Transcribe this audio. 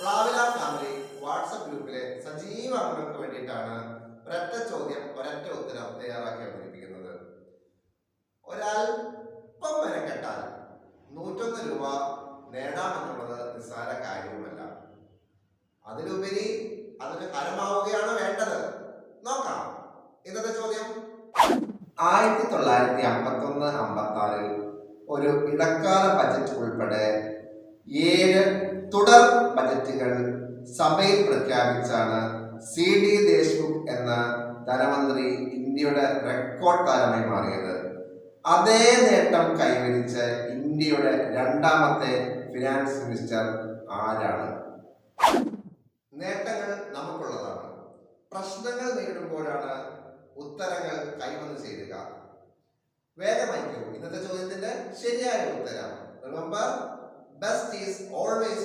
പ്ലാവില family WhatsApp ഗ്രൂപ്പിലെ സജീവ അംഗങ്ങൾക്ക് വേണ്ടിയിട്ടാണ് ഒരൊറ്റ ചോദ്യം ഒരൊറ്റ ഉത്തരം തയ്യാറാക്കി അവതരിപ്പിക്കുന്നത്. ഒരൽപ്പം മെനക്കെട്ടാൽ നൂറ്റൊന്ന് രൂപ നേടാമെന്നുള്ളത് നിസ്സാര കാര്യവുമല്ല. അതിലുപരി അതിന് ഫലമാവുകയാണ് വേണ്ടത്? നോക്കാം. ഇന്നത്തെ ചോദ്യം. ആയിരത്തി തൊള്ളായിരത്തി അമ്പത്തി ഒന്ന് അമ്പത്തി ആറിൽ ഒരു ഇടക്കാല ബജറ്റ് ഉൾപ്പെടെ തുടർ ബജറ്റുകൾ സഭയിൽ പ്രഖ്യാപിച്ചാണ് സി ഡി ദേശ്മുഖ് എന്ന ധനമന്ത്രി ഇന്ത്യയുടെ റെക്കോർഡ് താരമായി മാറിയത്. അതേ നേട്ടം കൈവരിച്ച ഇന്ത്യയുടെ രണ്ടാമത്തെ ഫിനാൻസ് മിനിസ്റ്റർ ആരാണ്? നേട്ടങ്ങൾ നമുക്കുള്ളതാണ്. പ്രശ്നങ്ങൾ നേരിടുമ്പോഴാണ് ഉത്തരങ്ങൾ കൈവന്ന് ചെയ്യുക വേഗമായിക്കൂ ഇന്നത്തെ ചോദ്യത്തിന്റെ ശരിയായ ഉത്തരം. Remember best is always